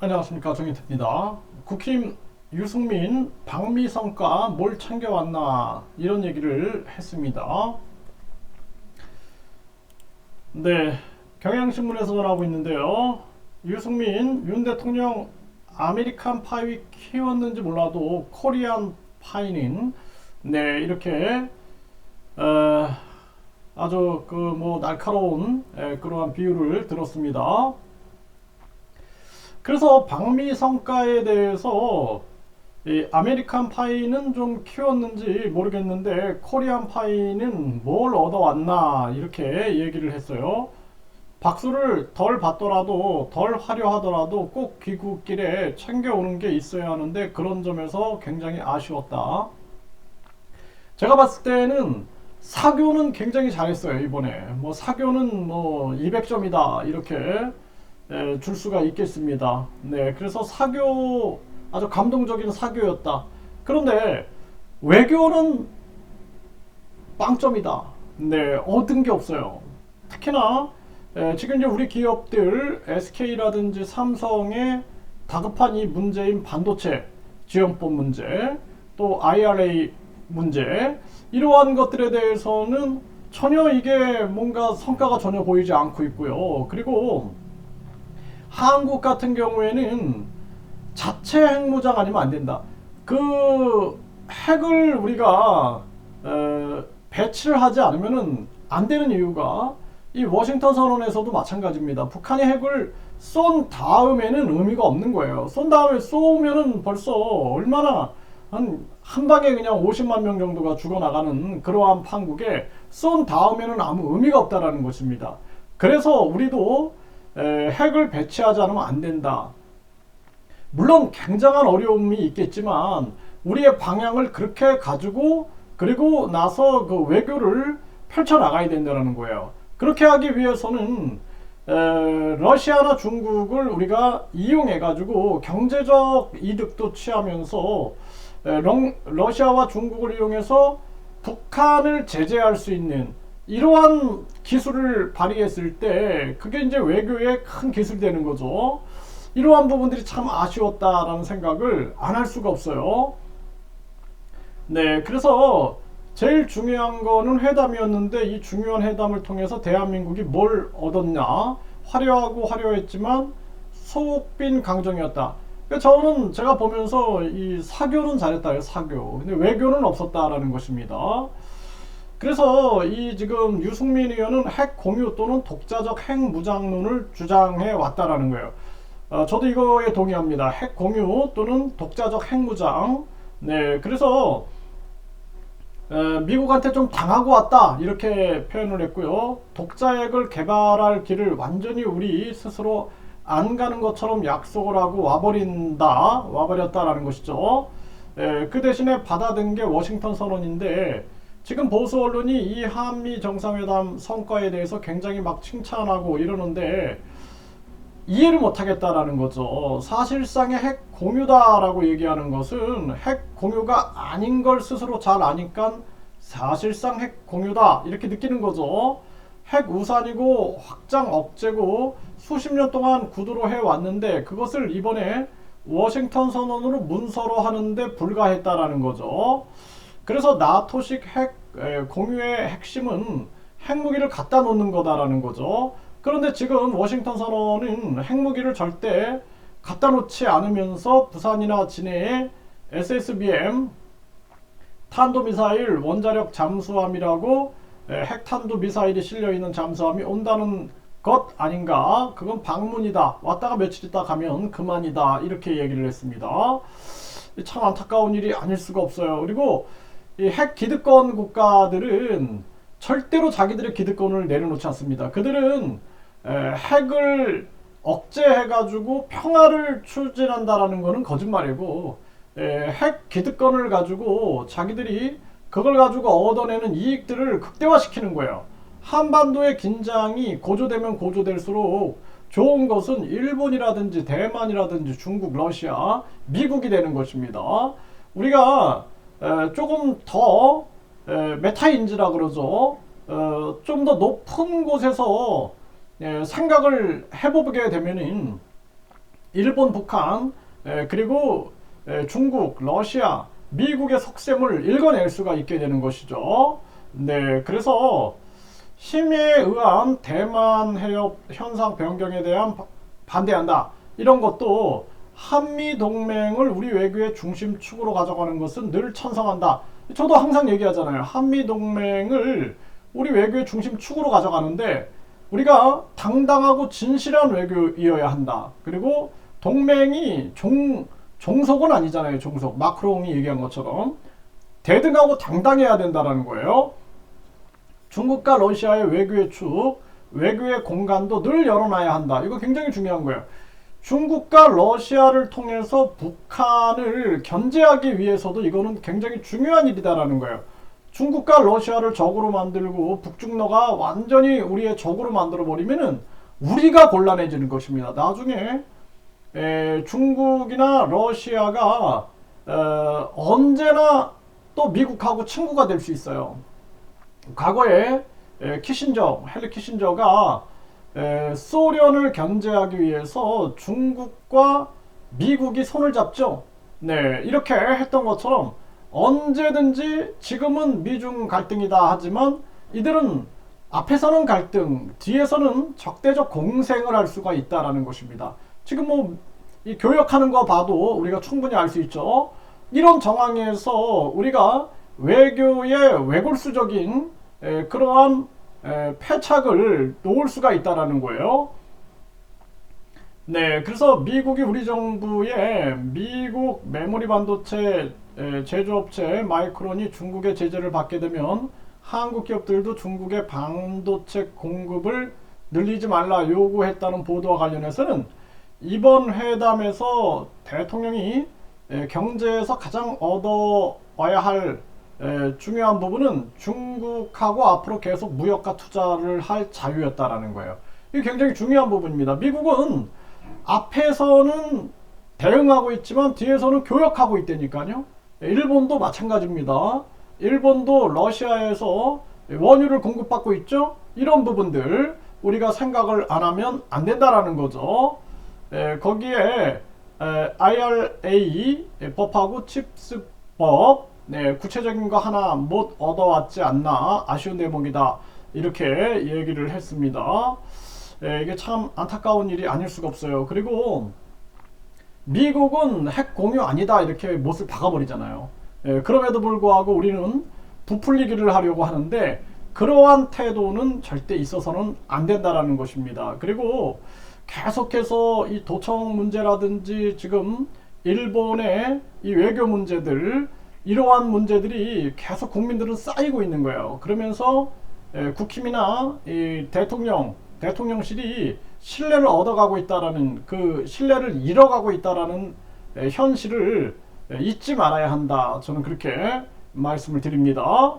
안녕하십니까 정인태입니다. 국힘 유승민 방미성과 뭘 챙겨왔나 이런 얘기를 했습니다. 네, 경향신문에서 전하고 있는데요. 유승민 윤 대통령 아메리칸 파이 키웠는지 몰라도 코리안 파이는 네 이렇게 에, 아주 그 뭐 날카로운 에, 그러한 비유를 들었습니다. 그래서 방미 성과에 대해서 이 아메리칸 파이는 좀 키웠는지 모르겠는데 코리안 파이는 뭘 얻어왔나 이렇게 얘기를 했어요. 박수를 덜 받더라도 덜 화려하더라도 꼭 귀국길에 챙겨오는 게 있어야 하는데 그런 점에서 굉장히 아쉬웠다. 제가 봤을 때는 사교는 굉장히 잘했어요 이번에 뭐 사교는 뭐 200점이다 이렇게 예, 줄 수가 있겠습니다. 네, 그래서 사교 아주 감동적인 사교였다. 그런데 외교는 빵점이다. 네, 얻은 게 없어요. 특히나 예, 지금 이제 우리 기업들 SK라든지 삼성의 다급한 이 문제인 반도체 지원법 문제, 또 IRA 문제 이러한 것들에 대해서는 전혀 이게 뭔가 성과가 전혀 보이지 않고 있고요. 그리고 한국 같은 경우에는 자체 핵무장 아니면 안 된다. 그 핵을 우리가 에, 배치를 하지 않으면은 안 되는 이유가 이 워싱턴 선언에서도 마찬가지입니다. 북한이 핵을 쏜 다음에는 의미가 없는 거예요. 쏜 다음에 쏘면은 벌써 얼마나 한, 한 방에 그냥 50만 명 정도가 죽어나가는 그러한 판국에 쏜 다음에는 아무 의미가 없다라는 것입니다. 그래서 우리도 에, 핵을 배치하지 않으면 안 된다. 물론 굉장한 어려움이 있겠지만 우리의 방향을 그렇게 가지고 그리고 나서 그 외교를 펼쳐 나가야 된다는 거예요. 그렇게 하기 위해서는 에, 러시아나 중국을 우리가 이용해 가지고 경제적 이득도 취하면서 에, 렁, 러시아와 중국을 이용해서 북한을 제재할 수 있는 이러한 기술을 발휘했을 때 그게 이제 외교의 큰 기술이 되는 거죠. 이러한 부분들이 참 아쉬웠다라는 생각을 안 할 수가 없어요. 네, 그래서 제일 중요한 거는 회담이었는데 이 중요한 회담을 통해서 대한민국이 뭘 얻었냐? 화려하고 화려했지만 소빈 강정이었다. 그러니까 저는 제가 보면서 이 사교는 잘했다, 사교. 근데 외교는 없었다라는 것입니다. 그래서 이 지금 유승민 의원은 핵 공유 또는 독자적 핵 무장론을 주장해 왔다라는 거예요. 어, 저도 이거에 동의합니다. 핵 공유 또는 독자적 핵 무장. 네, 그래서 에, 미국한테 좀 당하고 왔다 이렇게 표현을 했고요. 독자핵을 개발할 길을 완전히 우리 스스로 안 가는 것처럼 약속을 하고 와버린다, 와버렸다라는 것이죠. 에, 그 대신에 받아든 게 워싱턴 선언인데 지금 보수 언론이 이 한미 정상회담 성과에 대해서 굉장히 막 칭찬하고 이러는데 이해를 못하겠다라는 거죠. 사실상의 핵 공유다라고 얘기하는 것은 핵 공유가 아닌 걸 스스로 잘 아니까 사실상 핵 공유다 이렇게 느끼는 거죠. 핵 우산이고 확장 억제고 수십 년 동안 구두로 해왔는데 그것을 이번에 워싱턴 선언으로 문서로 하는데 불가했다라는 거죠. 그래서 나토식 핵 에, 공유의 핵심은 핵무기를 갖다 놓는 거다라는 거죠. 그런데 지금 워싱턴 선언은 핵무기를 절대 갖다 놓지 않으면서 부산이나 진해에 SSBM 탄도미사일 원자력 잠수함이라고 에, 핵탄도 미사일이 실려 있는 잠수함이 온다는 것 아닌가? 그건 방문이다. 왔다가 며칠 있다 가면 그만이다. 이렇게 얘기를 했습니다. 참 안타까운 일이 아닐 수가 없어요. 그리고 이 핵 기득권 국가들은 절대로 자기들의 기득권을 내려놓지 않습니다. 그들은 에, 핵을 억제해가지고 평화를 추진한다라는 것은 거짓말이고 에, 핵 기득권을 가지고 자기들이 그걸 가지고 얻어내는 이익들을 극대화시키는 거예요. 한반도의 긴장이 고조되면 고조될수록 좋은 것은 일본이라든지 대만이라든지 중국, 러시아, 미국이 되는 것입니다. 우리가 에, 조금 더 에, 메타인지라 그러죠. 어, 좀 더 높은 곳에서 예, 생각을 해보게 되면은 일본, 북한, 에, 그리고 에, 중국, 러시아, 미국의 속셈을 읽어낼 수가 있게 되는 것이죠. 네, 그래서 힘에 의한 대만 해협 현상 변경에 대한 바- 반대한다. 이런 것도 한미 동맹을 우리 외교의 중심축으로 가져가는 것은 늘 찬성한다. 저도 항상 얘기하잖아요. 한미 동맹을 우리 외교의 중심축으로 가져가는데 우리가 당당하고 진실한 외교이어야 한다. 그리고 동맹이 종 종속은 아니잖아요. 종속. 마크롱이 얘기한 것처럼 대등하고 당당해야 된다라는 거예요. 중국과 러시아의 외교의 축, 외교의 공간도 늘 열어놔야 한다. 이거 굉장히 중요한 거예요. 중국과 러시아를 통해서 북한을 견제하기 위해서도 이거는 굉장히 중요한 일이다라는 거예요. 중국과 러시아를 적으로 만들고 북중러가 완전히 우리의 적으로 만들어 버리면은 우리가 곤란해지는 것입니다. 나중에 에, 중국이나 러시아가 어, 언제나 또 미국하고 친구가 될 수 있어요. 과거에 에, 키신저, 헨리 키신저가 에, 소련을 견제하기 위해서 중국과 미국이 손을 잡죠. 네, 이렇게 했던 것처럼 언제든지 지금은 미중 갈등이다 하지만 이들은 앞에서는 갈등, 뒤에서는 적대적 공생을 할 수가 있다라는 것입니다. 지금 뭐 이 교역하는 거 봐도 우리가 충분히 알 수 있죠. 이런 정황에서 우리가 외교의 외골수적인 에, 그러한 에, 패착을 놓을 수가 있다라는 거예요. 네, 그래서 미국이 우리 정부의 미국 메모리 반도체 에, 제조업체 마이크론이 중국의 제재를 받게 되면 한국 기업들도 중국의 반도체 공급을 늘리지 말라 요구했다는 보도와 관련해서는 이번 회담에서 대통령이 에, 경제에서 가장 얻어와야 할 에, 중요한 부분은 중국하고 앞으로 계속 무역과 투자를 할 자유였다라는 거예요. 이게 굉장히 중요한 부분입니다. 미국은 앞에서는 대응하고 있지만 뒤에서는 교역하고 있다니까요. 일본도 마찬가지입니다. 일본도 러시아에서 원유를 공급받고 있죠. 이런 부분들 우리가 생각을 안 하면 안 된다라는 거죠. 에, 거기에 에, IRA 법하고 칩스법 네, 구체적인 거 하나 못 얻어왔지 않나 아쉬운 대목이다 이렇게 얘기를 했습니다. 에, 이게 참 안타까운 일이 아닐 수가 없어요. 그리고 미국은 핵 공유 아니다 이렇게 못을 박아버리잖아요. 예, 그럼에도 불구하고 우리는 부풀리기를 하려고 하는데 그러한 태도는 절대 있어서는 안 된다라는 것입니다. 그리고 계속해서 이 도청 문제라든지 지금 일본의 이 외교 문제들 이러한 문제들이 계속 국민들은 쌓이고 있는 거예요. 그러면서 예, 국힘이나 이 대통령 대통령실이 신뢰를 얻어가고 있다라는 그 신뢰를 잃어가고 있다라는 에, 현실을 에, 잊지 말아야 한다. 저는 그렇게 말씀을 드립니다.